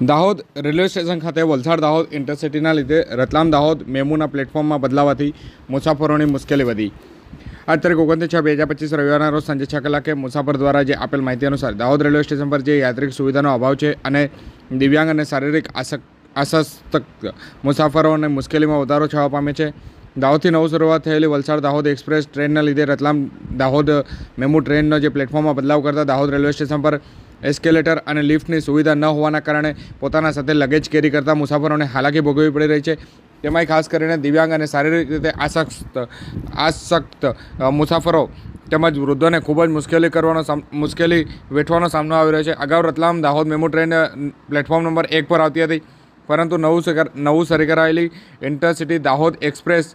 Dahod railway station ખાતે વલસાડ દાહોદ ઇન્ટરસિટીના લીધે રતલામ દાહોદ મેમુના પ્લેટફોર્મમાં બદલાવાથી મુસાફરોની મુશ્કેલી વધી. આજ તારીખ ઓગણત્રીસ છ બે હજાર પચીસ રવિવારના રોજ સાંજે છ કલાકે મુસાફર દ્વારા જે આપેલ માહિતી અનુસાર દાહોદ રેલવે સ્ટેશન પર જે યાત્રિક સુવિધાનો અભાવ છે અને દિવ્યાંગ અને શારીરિક આસક્ત મુસાફરોને મુશ્કેલીમાં વધારો થવા પામે છે, દાહોદથી નવું શરૂઆત થયેલી વલસાડ દાહોદ એક્સપ્રેસ ટ્રેનના લીધે રતલામ દાહોદ મેમુ ટ્રેનનો જે પ્લેટફોર્મમાં બદલાવ કરતા દાહોદ રેલવે સ્ટેશન પર એસ્કેલેટર અને લિફ્ટની સુવિધા ન હોવાના કારણે પોતાના સાથે લગેજ કેરી કરતા મુસાફરોને હાલાકી ભોગવવી પડી રહી છે. તેમાંય ખાસ કરીને દિવ્યાંગ અને શારીરિક રીતે આસક્ત આસક્ત મુસાફરો તેમજ વૃદ્ધોને ખૂબ જ મુશ્કેલી કરવાનો મુશ્કેલી વેઠવાનો સામનો આવી રહ્યો છે. અગાઉ Ratlam Dahod MEMU train platform number એક પર આવતી હતી, પરંતુ નવું નવું શરૂ કરાયેલી ઇન્ટરસિટી દાહોદ એક્સપ્રેસ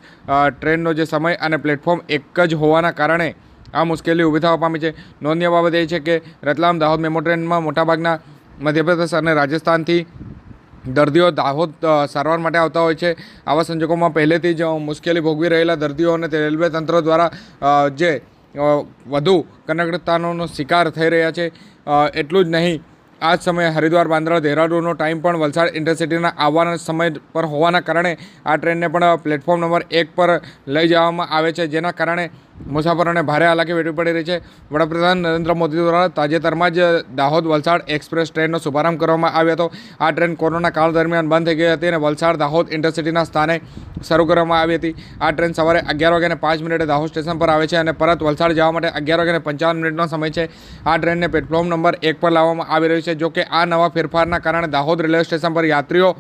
ટ્રેનનો જે સમય અને પ્લેટફોર્મ એક જ હોવાના કારણે આ મુશ્કેલી ઊભી થવા પામી છે. નોંધનીય બાબત એ છે કે રતલામ દાહોદ મેમો ટ્રેનમાં મોટાભાગના મધ્યપ્રદેશ અને રાજસ્થાનથી દર્દીઓ દાહોદ સારવાર માટે આવતા હોય છે. આવા સંજોગોમાં પહેલેથી જ મુશ્કેલી ભોગવી રહેલા દર્દીઓને રેલવે તંત્ર દ્વારા જે વધુ કનકતાનો શિકાર થઈ રહ્યા છે. એટલું જ નહીં, આ જ સમયે હરિદ્વાર, બાંદ્રા, દહેરાદૂનનો ટાઈમ પણ વલસાડ ઇન્ટરસિટીના આવવાના સમય પર હોવાના કારણે આ ટ્રેનને પણ પ્લેટફોર્મ નંબર એક પર લઈ જવામાં આવે છે. જેના કારણે મુસાફરોને ભારે હાલાકી વેઠવી પડી રહી છે. વડાપ્રધાન નરેન્દ્ર મોદી દ્વારા તાજેતરમાં જ દાહોદ વલસાડ એક્સપ્રેસ ટ્રેનનો શુભારંભ કરવામાં આવ્યો હતો. આ ટ્રેન કોરોના કાળ દરમિયાન બંધ થઈ ગઈ હતી અને વલસાડ દાહોદ ઇન્ટરસિટીના સ્થાને શરૂ કરવામાં આવી હતી. આ ટ્રેન સવારે અગિયાર વાગ્યાને પાંચ મિનિટે દાહોદ સ્ટેશન પર આવે છે અને પરત વલસાડ જવા માટે અગિયાર વાગ્યાને પંચાવન મિનિટનો સમય છે. આ ટ્રેનને પ્લેટફોર્મ નંબર એક પર લાવવામાં આવી રહ્યું છે, જો કે આ નવા ફેરફારના કારણે દાહોદ રેલવે સ્ટેશન પર યાત્રીઓ,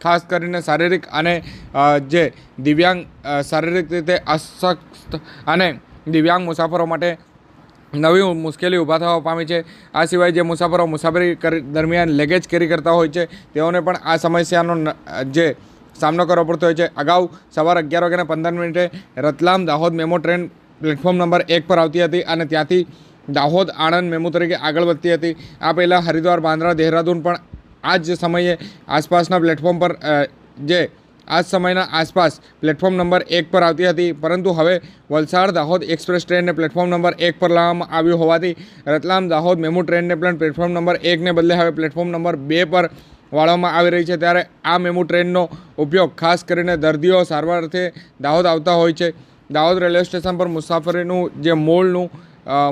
ખાસ કરીને શારીરિક અને જે દિવ્યાંગ શારીરિક રીતે અશક્ત અને દિવ્યાંગ મુસાફરો માટે નવી મુશ્કેલી ઊભા થવા પામી છે. આ સિવાય જે મુસાફરો મુસાફરી કરી દરમિયાન લેગેજ કેરી કરતા હોય છે, તેઓને પણ આ સમસ્યાનો જે સામનો કરવો પડતો હોય છે. અગાઉ સવાર અગિયાર વાગ્યાને પંદર મિનિટે Ratlam Dahod MEMU train platform number એક પર આવતી હતી અને ત્યાંથી દાહોદ આણંદ મેમો તરીકે આગળ વધતી હતી. આ પહેલાં હરિદ્વાર, બાંદ્રા, દેહરાદૂન પણ આ જ સમયે આસપાસના પ્લેટફોર્મ પર જે આ સમયના આસપાસ પ્લેટફોર્મ નંબર એક પર આવતી હતી. પરંતુ હવે વલસાડ દાહોદ એક્સપ્રેસ ટ્રેનને પ્લેટફોર્મ નંબર એક પર લાવવામાં આવ્યું હોવાથી રતલામ દાહોદ મેમુ ટ્રેનને પણ પ્લેટફોર્મ નંબર એકને બદલે હવે પ્લેટફોર્મ નંબર બે પર વાળવામાં આવી રહી છે. ત્યારે આ મેમુ ટ્રેનનો ઉપયોગ ખાસ કરીને દર્દીઓ સારવાર અર્થે દાહોદ આવતા હોય છે. દાહોદ રેલવે સ્ટેશન પર મુસાફરીનું જે મૂળનું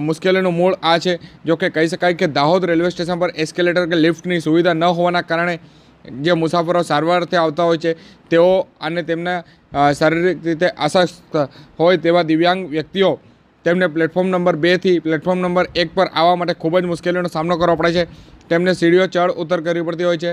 મુશ્કેલીનું મૂળ આ છે. જો કે કહી શકાય કે દાહોદ રેલવે સ્ટેશન પર એસ્કેલેટર કે લિફ્ટની સુવિધા ન હોવાના કારણે જે મુસાફરો સારવાર અર્થે આવતા હોય છે, તેઓ અને તેમના શારીરિક રીતે અસ્વસ્થ હોય તેવા દિવ્યાંગ વ્યક્તિઓ તેમને પ્લેટફોર્મ નંબર બેથી પ્લેટફોર્મ નંબર એક પર આવવા માટે ખૂબ જ મુશ્કેલીનો સામનો કરવો પડે છે. તેમને સીડીઓ ચડ ઉતર કરવી પડતી હોય છે.